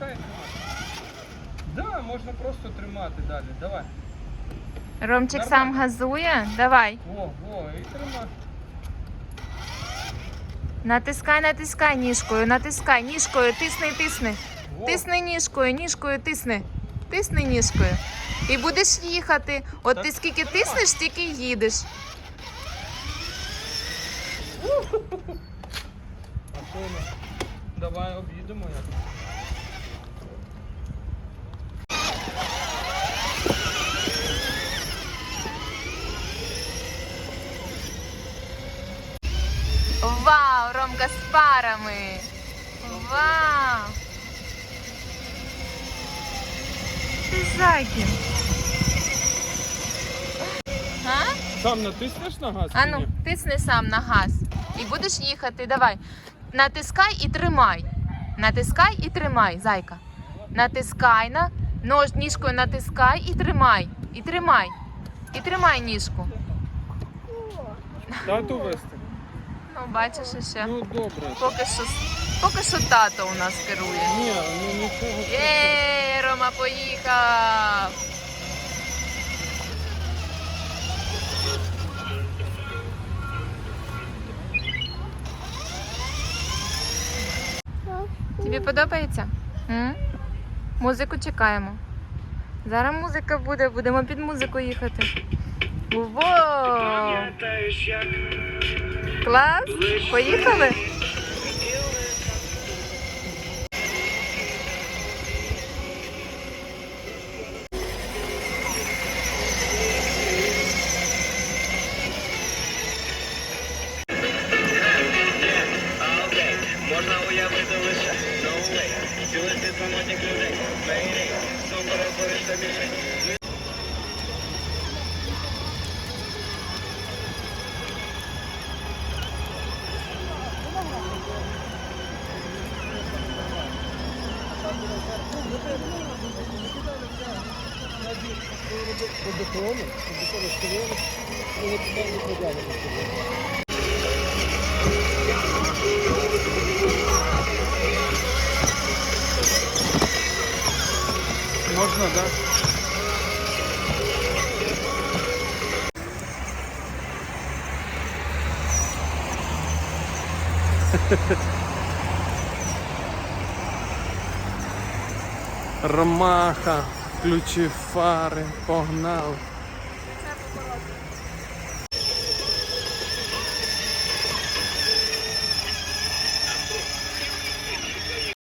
і. Да, можна просто тримати далі. Давай. Ромчик Нормально. сам газує. Давай. Во, во, і тримай. Натискай, натискай ніжкою, натискай ніжкою, тисни, тисни. Во. Тисни ніжкою, ніжкою тисни. Тисни ніжкою. І будеш їхати. От ти Так. скільки тиснеш, стільки й їдеш. А що у нас? Давай об'їдемо як. Вау, Ромка з парами. Вау. Ти. А? Сам натиснеш на газ? Ану, тисни сам на газ. І будеш їхати. Давай. Натискай і тримай. Натискай і тримай, зайка. Натискай на нож, ніжкою натискай і тримай. І тримай. І тримай ніжку. Тату вести? Ну, бачиш ще. Ну добре. Поки що, поки що тато у нас керує. Ні, ну нічого. Є, Рома поїхав. Тобі подобається? М? Музику чекаємо. Зараз музика буде, будемо під музику їхати. Во! Клас! Поїхали? Окей, можна уявити лише Можно, да? Ha ha ha. Ромаха, ключі фари, погнав.